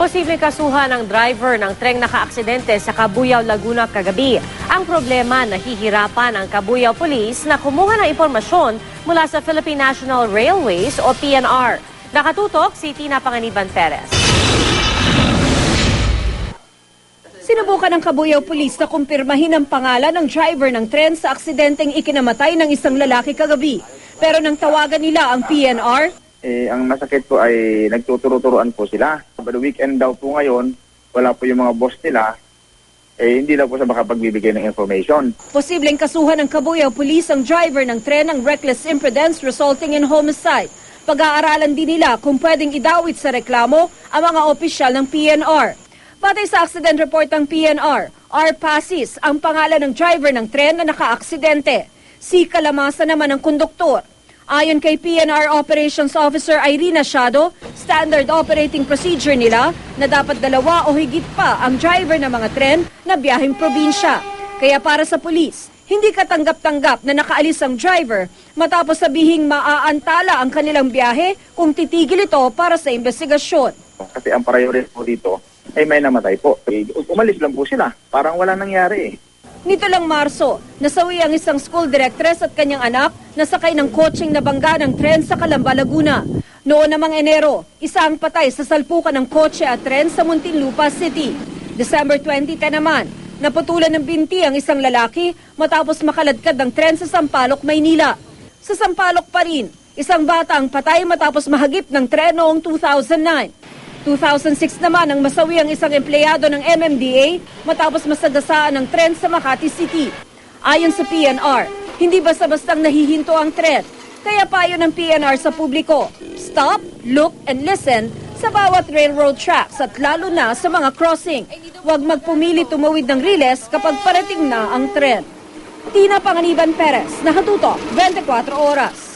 Posibleng kasuhan ng driver ng treng nakaaksidente sa Cabuyao, Laguna kagabi. Ang problema, nahihirapan ang Cabuyao Police na kumuha ng impormasyon mula sa Philippine National Railways o PNR. Nakatutok si Tina Panganiban Perez. Sinubukan ng Cabuyao Police na kumpirmahin ang pangalan ng driver ng tren sa aksidenteng ikinamatay ng isang lalaki kagabi. Pero nang tawagan nila ang PNR, Eh, ang masakit po ay nagtuturo-turuan po sila. But weekend daw po ngayon, wala po yung mga boss nila, eh hindi daw po sa makapagbibigay ng information. posibleng kasuhan ng Cabuyao Police ang driver ng tren ng reckless imprudence resulting in homicide. Pag-aaralan din nila kung pwedeng idawit sa reklamo ang mga opisyal ng PNR. Batay sa accident report ng PNR, R. Pasis ang pangalan ng driver ng tren na nakaaksidente. Si Kalamasa naman ang konduktor. Ayon kay PNR Operations Officer Irina Shado, standard operating procedure nila na dapat dalawa o higit pa ang driver ng mga tren na biyaheng probinsya. Kaya para sa pulis, hindi katanggap-tanggap na nakaalis ang driver matapos sabihing maaantala ang kanilang biyahe kung titigil ito para sa investigasyon. Kasi ang priority po dito ay may namatay po. Eh, umalis lang po sila. Parang wala nangyari eh. Nito lang Marso, nasawi ang isang school directress at kanyang anak na sakay ng kotseng nabangga ng tren sa Calamba, Laguna. Noon namang Enero, isa ang patay sa salpukan ng kotse at tren sa Muntinlupa City. December 2010 naman, naputulan ng binti ang isang lalaki matapos makaladkad ng tren sa Sampaloc, Maynila. Sa Sampaloc pa rin, isang bata ang patay matapos mahagip ng tren noong 2009. 2006 naman ang masawi ang isang empleyado ng MMDA matapos masagasaan ng tren sa Makati City. Ayon sa PNR, hindi basta-bastang nahihinto ang tren. Kaya payo ng PNR sa publiko, stop, look, and listen sa bawat railroad tracks at lalo na sa mga crossing. Huwag magpumili tumawid ng riles kapag parating na ang tren. Tina Panganiban Perez, nakatuto, 24 oras.